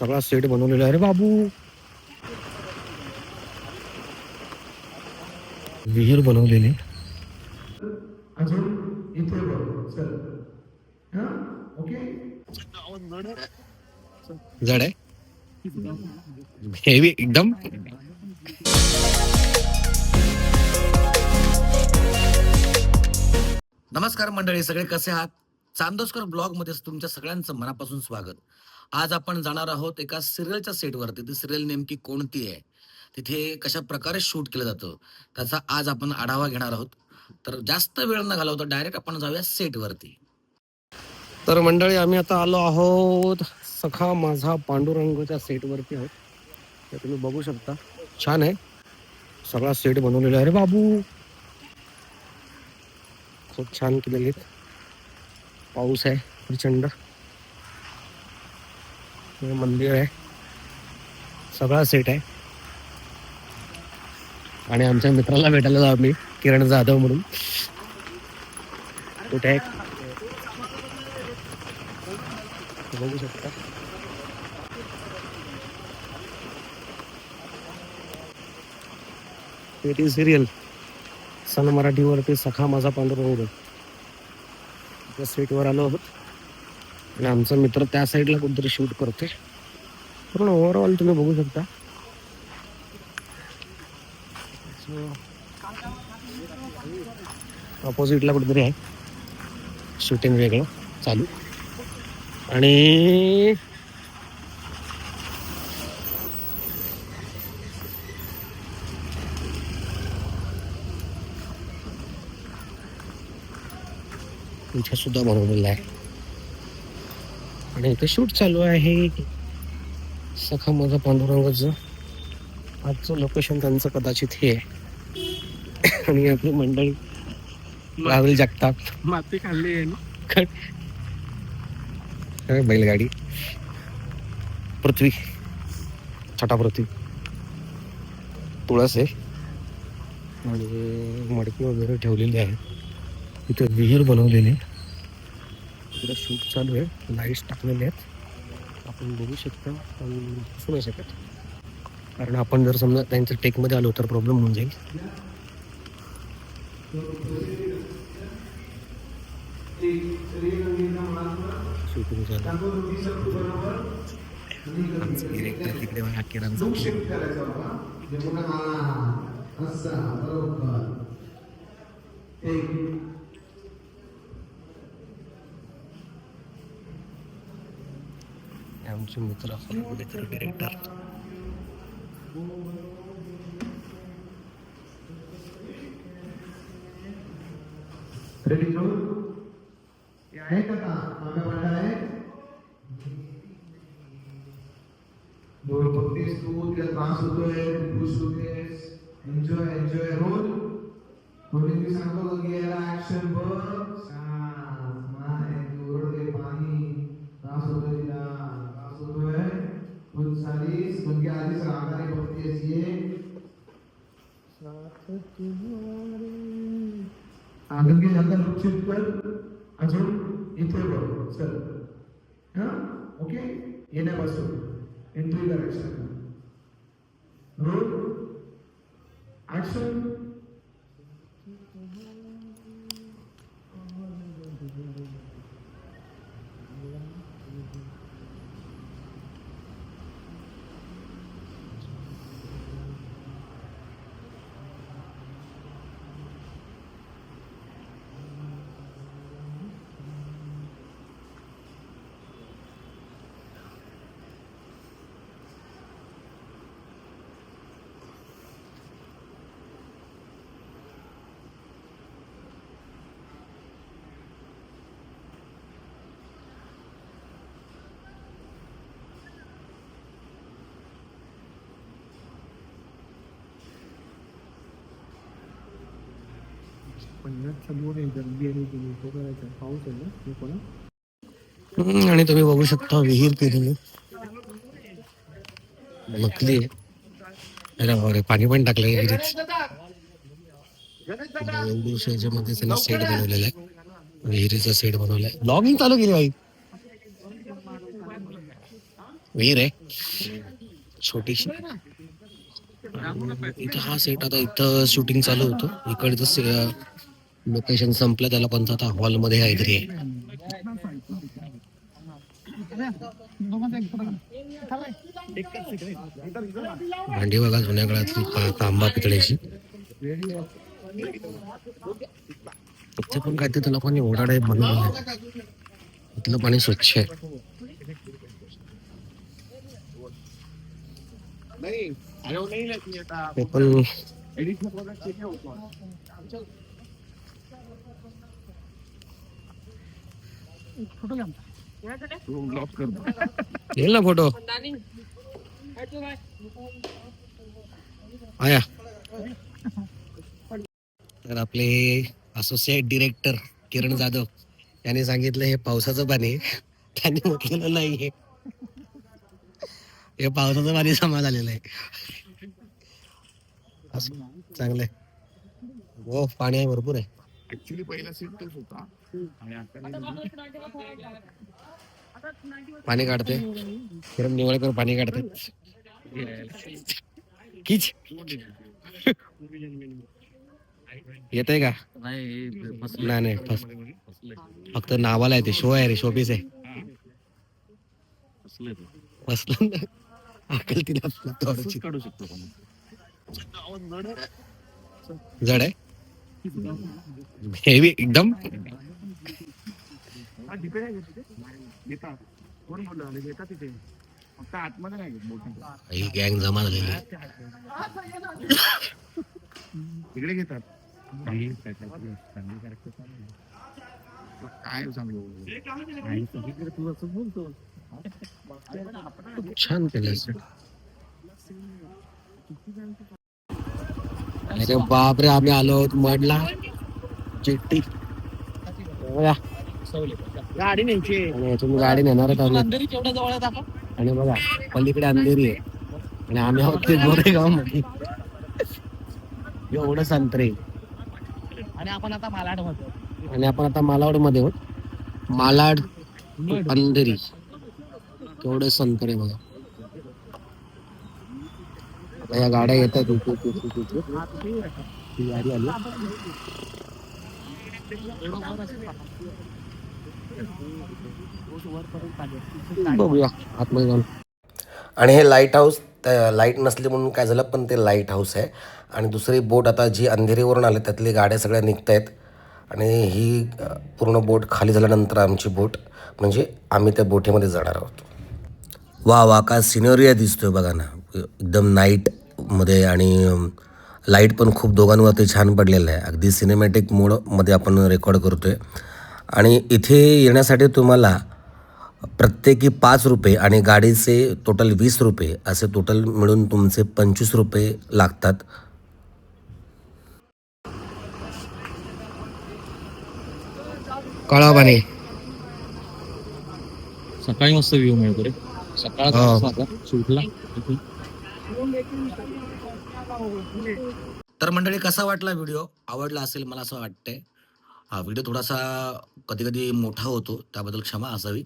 सगळा सेट बनवलेला आहे रे बाबू. विहीर बनवलेली. अजून इथे बघ चल. हा? ओके? जड आहे? हेवी एकदम? नमस्कार मंडळी सगळे कसे आहात? चांदोसकर ब्लॉगमध्ये तुमच्या सगळ्यांचं मनापासून स्वागत. आज आपण जाणार आहोत एका सिरियलच्या सेटवरती. ती सिरियल नेमकी कोणती आहे? तिथे कशा प्रकारे शूट केलं जातं? त्याचा आज आपण आढावा घेणार आहोत. तर जास्त वेळ न घालवता डायरेक्ट आपण जाऊया सेटवरती. तर मंडळी आम्ही आता आलो आहोत सखा माझा पांडुरंगच्या सेटवरती आहोत. तर तुम्ही बघू शकता. छान आहे. सगळा सेट बनवलेला आहे. रे बाबू! खूप छान केलेले आहेत. पाऊस आहे प्रचंड. हे मंदिर आहे. सगळा सेट आहे. आणि आमच्या मित्राला भेटायला जाऊ आम्ही किरण जाधव म्हणून. कुठे आहे? बघू शकता. पेटी सिरियल सन मराठीवरती सखा माझा पांडुरंग. त्या सेटवर आलो आहोत. आणि आमचा मित्र त्या साईडला कुठेतरी शूट करतोय. पूर्ण ओव्हरऑल तुम्ही बघू शकता. ऑपोजिटला कुठेतरी आहे. शूटिंग वेगळं चालू. आणि इथे सुद्धा बनवलेला आहे. आणि इथे शूट चालू आहे. सखा माझा पांडुरंगाचं. आजचं लोकेशन त्यांचं कदाचित हे आहे. आणि आपली मंडळी राहुल जगताप. माती खाल्ली आहे ना? काय बैलगाडी. पृथ्वी. छोटा पृथ्वी. तुळस आहे. आणि मडकी वगैरे ठेवलेली आहे. इथे विहीर बनवलेली आहे. इकडे शूट चालू आहे. लाईट्स टाकलेले आहेत. आपण बघू शकता पण दिसू नाही शकत. कारण आपण जर समजा त्यांच्या टेकमध्ये आलो तर प्रॉब्लेम होऊन जाईल. शूटिंग चालू आमचं जाऊ तिकडे बघा किरणचा असा बरोबर एक आमचे मित्र कुठेतरी डिरेक्टर आहे का आहे? बघतेस तू त्रास होतोय खुश होतेस एन्जॉय एन्जॉय रोल थोडी मी सांगतो की याला ऍक्शन बघ म्हणजे आधीच रागाने बघतेस ये आगे ज्यादा लक्षित कर अजून इथे बघ चल हा ओके येण्यापासून एंट्री करायचं रोड ऍक्शन पन्नासच्या आहे गर्दी आणि तुम्ही तो करायचा. पाऊस आहे ना? कोणा? हम्म, आणि तुम्ही बघू शकता विहीर केलेली मकली आहे. अरे पाणी पण टाकलं विहिरीत. एवढ्याशा याच्यामध्ये त्यांनी सेट बनवलेला आहे. विहिरीचा सेट बनवलाय ब्लॉगिंग चालू केली बाई. विहीर आहे. छोटीशी. इथं हा सेट आता इथं शूटिंग चालू होतं. इकडचं लोकेशन संपलं त्याला कोणता आता हॉलमध्ये आहे. भांडी बघा जुन्या काळातली तांबा पितळेची इथे पण काहीतरी त्याला कोणी ओढाड आहे. बनवलं इथलं पाणी स्वच्छ आहे. ते पण येईल ना फोटो? आया. तर आपले असोसिएट डिरेक्टर किरण जाधव यांनी सांगितलं हे पावसाचं पाणी आहे. त्यांनी म्हटलेलं नाही हे पावसाचं पाणी जमा झालेलं आहे. चांगलंय हो पाणी आहे भरपूर आहे. ऍक्च्युली पहिला सीट तोच होता. आणि आता पाणी काढते. किरण निवळकर पाणी काढते. किच. येत आहे का? नाही नाही फक्त नावाला आहे ते. शो आहे रे शोपीस आहे. बसलं अकल तिला जड आहे? हेवी एकदम? हा गँग जमा झालेली. तिकडे घेतात. काय सांगू? बोलतो. छान केलं अरे बापरे आम्ही आलो आहोत मडला. चिट्टी बघा. गाडी न्यायची तुम्ही गाडी आम्ही. आणि बघा पलीकडे अंधेरी आहे. आणि आम्ही आहोत ते गोरेगावमध्ये एवढं संत्रे. आणि आपण आता मालाडमध्ये आणि आपण आता मालाडमध्ये आहोत. मालाड अंधेरी. केवढे संत्रे बघा. या गाड्या येतात. इथे, इथे, इथे, इथे. ही गाडी आली बघूया. आतमध्ये जाऊन. आणि हे लाइट हाऊस लाइट नसले म्हणून काय झालं पण ते लाइट हाऊस आहे. आणि दुसरी बोट आता जी अंधेरीवरून आले त्यातली गाड्या सगळ्या निघत आहेत आणि ही पूर्ण बोट खाली झाल्यानंतर आमची बोट म्हणजे आम्ही त्या बोटीमध्ये जाणार आहोत. वा वा काय सिनरिया दिसतोय बघा ना. एकदम नाईटमध्ये आणि लाइट पण खूप दोघांवरती छान पडलेलं आहे. अगदी सिनेमॅटिक मोडमध्ये आपण रेकॉर्ड करतोय. आणि इथे येण्यासाठी तुम्हाला प्रत्येकी पाच रुपये आणि गाडीचे टोटल वीस रुपये असे टोटल मिळून तुमचे पंचवीस रुपये लागतात. सकाळी मस्त व्ह्यू मिळतो रे. सकाळ हो. तर मंडळी कसा वाटला व्हिडिओ? आवडला असेल मला असं वाटतंय. हा व्हिडिओ थोडासा कधी कधी मोठा होतो त्याबद्दल क्षमा असावी.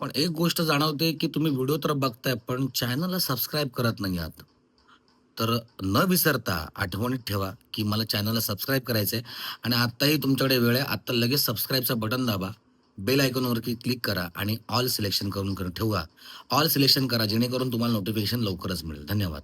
पण एक गोष्ट जाणवते की तुम्ही व्हिडिओ तर बघताय पण चॅनलला सबस्क्राईब करत नाही आहात. तर न विसरता आठवणीत ठेवा की मला चॅनलला सबस्क्राईब करायचं आहे आणि आत्ताही तुमच्याकडे वेळ आहे आत्ता लगेच सबस्क्राईबचं बटन दाबा. बेल आयकॉनवरती क्लिक करा आणि ऑल सिलेक्शन करून करून ठेवा. ऑल सिलेक्शन करा जेणेकरून तुम्हाला नोटिफिकेशन लवकरच मिळेल. धन्यवाद.